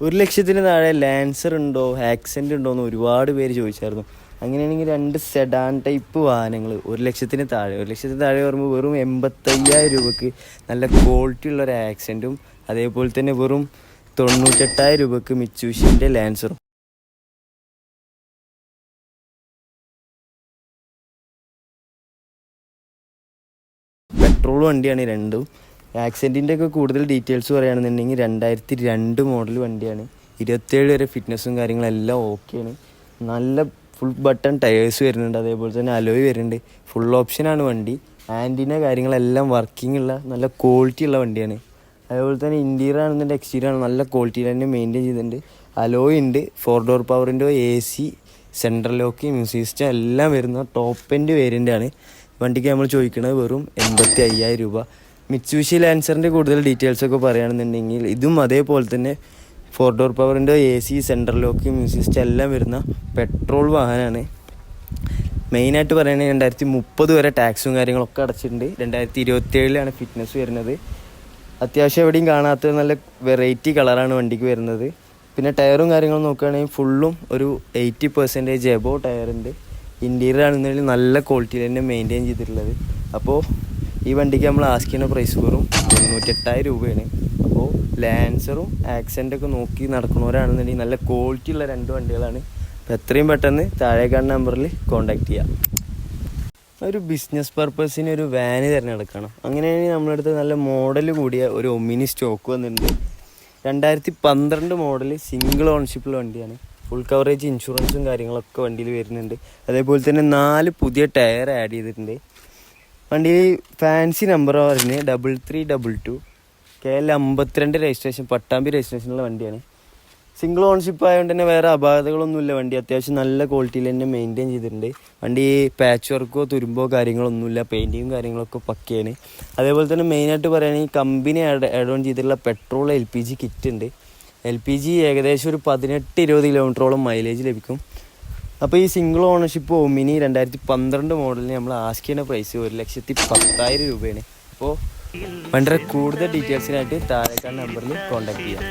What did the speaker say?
ഒരു ലക്ഷത്തിന് താഴെ ലാൻസർ ഉണ്ടോ ആക്സെന്റ് ഉണ്ടോ എന്ന് ഒരുപാട് പേര് ചോദിച്ചായിരുന്നു. അങ്ങനെയാണെങ്കിൽ രണ്ട് സെഡാൻ ടൈപ്പ് വാഹനങ്ങൾ ഒരു ലക്ഷത്തിന് താഴെ. ഒരു ലക്ഷത്തിന് താഴെ പറയുമ്പോൾ വെറും എൺപത്തയ്യായിരം രൂപയ്ക്ക് നല്ല ക്വാളിറ്റി ഉള്ള ഒരു ആക്സെന്റും അതേപോലെ തന്നെ വെറും തൊണ്ണൂറ്റെട്ടായിരം രൂപയ്ക്ക് മിച്ചൂഷിന്റെ ലാൻസറും പെട്രോൾ വണ്ടിയാണ് രണ്ടും. ആക്സിഡന്റിന്റെ ഒക്കെ കൂടുതൽ ഡീറ്റെയിൽസ് പറയുകയാണെന്നുണ്ടെങ്കിൽ രണ്ടായിരത്തി രണ്ട് മോഡൽ വണ്ടിയാണ്. ഇരുപത്തേഴ് വരെ ഫിറ്റ്നസ്സും കാര്യങ്ങളെല്ലാം ഓക്കെയാണ് നല്ല ഫുൾ ബട്ടൺ ടയേഴ്സ് വരുന്നുണ്ട്. അതേപോലെ തന്നെ അലോയ് വരുന്നുണ്ട്. ഫുൾ ഓപ്ഷനാണ് വണ്ടി. ആന്റിന കാര്യങ്ങളെല്ലാം വർക്കിംഗ് ഉള്ള നല്ല ക്വാളിറ്റി ഉള്ള വണ്ടിയാണ്. അതേപോലെ തന്നെ ഇന്റീരിയർ ആണെന്നുണ്ടെങ്കിൽ എക്സ്റ്റീരിയർ ആണ്. നല്ല ക്വാളിറ്റിയിൽ തന്നെ മെയിന്റെയിൻ ചെയ്തിട്ടുണ്ട്. അലോയ് ഉണ്ട്. ഫോർ ഡോർ പവറിന്റെ A C central lock music system എല്ലാം വരുന്ന ടോപ്പ് എൻഡ് വേരിയന്റ് ആണ്. വണ്ടിക്ക് നമ്മൾ ചോദിക്കുന്നത് വെറും എൺപത്തി അയ്യായിരം രൂപ. മിറ്റ്സൂഷി ലാൻസറിന്റെ കൂടുതൽ ഡീറ്റെയിൽസൊക്കെ പറയുകയാണെന്നുണ്ടെങ്കിൽ ഇതും അതേപോലെ തന്നെ ഫോർ ഡോർ പവറിന്റെ A C central lock music system എല്ലാം വരുന്ന പെട്രോൾ വാഹനമാണ്. മെയിനായിട്ട് പറയുകയാണെങ്കിൽ രണ്ടായിരത്തി മുപ്പത് വരെ ടാക്സും കാര്യങ്ങളൊക്കെ അടച്ചിട്ടുണ്ട്. രണ്ടായിരത്തി ഇരുപത്തി ഏഴിലാണ് ഫിറ്റ്നസ് വരുന്നത്. അത്യാവശ്യം എവിടെയും കാണാത്ത നല്ല വെറൈറ്റി കളറാണ് വണ്ടിക്ക് വരുന്നത്. പിന്നെ ടയറും കാര്യങ്ങളും നോക്കുകയാണെങ്കിൽ ഫുള്ളും ഒരു എയ്റ്റി പെർസെന്റേജ് എബോ ടയറുണ്ട് ഇന്റീരിയർ ആണെന്നുണ്ടെങ്കിൽ നല്ല ക്വാളിറ്റിയിൽ തന്നെ മെയിന്റെയിൻ ചെയ്തിട്ടുള്ളത്. അപ്പോൾ ഈ വണ്ടിക്ക് നമ്മൾ ആസ്ക് ചെയ്യുന്ന പ്രൈസ് വെറും തൊണ്ണൂറ്റെട്ടായിരം രൂപയാണ്. അപ്പോൾ ലാൻസറും ആക്സെന്റ് നോക്കി നടക്കുന്നവരാണെന്നുണ്ടെങ്കിൽ നല്ല ക്വാളിറ്റി ഉള്ള രണ്ട് വണ്ടികളാണ്. അപ്പോൾ എത്രയും പെട്ടെന്ന് താഴെ കാണുന്ന നമ്പറിൽ കോൺടാക്ട് ചെയ്യാം. ഒരു ബിസിനസ് പർപ്പസിന് ഒരു വാന് തിരഞ്ഞെടുക്കണം. അങ്ങനെയാണെങ്കിൽ നമ്മുടെ അടുത്ത് നല്ല മോഡൽ കൂടിയ ഒരു ഒമിനി സ്റ്റോക്ക് വന്നിട്ടുണ്ട്. രണ്ടായിരത്തി പന്ത്രണ്ട് മോഡൽ സിംഗിൾ ഓൺഷിപ്പുള്ള വണ്ടിയാണ്. ഫുൾ കവറേജ് ഇൻഷുറൻസും കാര്യങ്ങളൊക്കെ വണ്ടിയിൽ വരുന്നുണ്ട്. അതേപോലെ തന്നെ നാല് പുതിയ ടയർ ആഡ് ചെയ്തിട്ടുണ്ട്. വണ്ടി ഫാൻസി നമ്പർ പറഞ്ഞ് double three double two K L അമ്പത്തിരണ്ട് രജിസ്ട്രേഷൻ പട്ടാമ്പി രജിസ്ട്രേഷനുള്ള വണ്ടിയാണ്. സിംഗിൾ ഓൺഷിപ്പ് ആയതുകൊണ്ട് തന്നെ വേറെ അപാകതകളൊന്നുമില്ല വണ്ടി. അത്യാവശ്യം നല്ല ക്വാളിറ്റിയിൽ തന്നെ മെയിന്റെയിൻ ചെയ്തിട്ടുണ്ട്. വണ്ടി പാച്ച് വർക്കോ തുരുമ്പോ കാര്യങ്ങളൊന്നുമില്ല. പെയിന്റിങ്ങും കാര്യങ്ങളൊക്കെ പക്കയാണ്. അതേപോലെ തന്നെ മെയിനായിട്ട് പറയുകയാണെങ്കിൽ കമ്പനി ആഡ് ആഡ് ഓൺ ചെയ്തിട്ടുള്ള petrol L P G kit ഉണ്ട്. എൽ പി ജി ഏകദേശം ഒരു പതിനെട്ട് ഇരുപത് കിലോമീറ്ററോളം മൈലേജ് ലഭിക്കും. അപ്പോൾ ഈ സിംഗിൾ ഓണർഷിപ്പ് ഒമിനി രണ്ടായിരത്തി പന്ത്രണ്ട് മോഡലിന് നമ്മൾ ആസ്ക് ചെയ്യുന്ന പ്രൈസ് ഒരു ലക്ഷത്തി പത്തായിരം രൂപയാണ്. അപ്പോൾ വേണ്ട കൂടുതൽ ഡീറ്റെയിൽസിനായിട്ട് താഴേക്കാട് നമ്പറിൽ കോൺടാക്ട് ചെയ്യാം.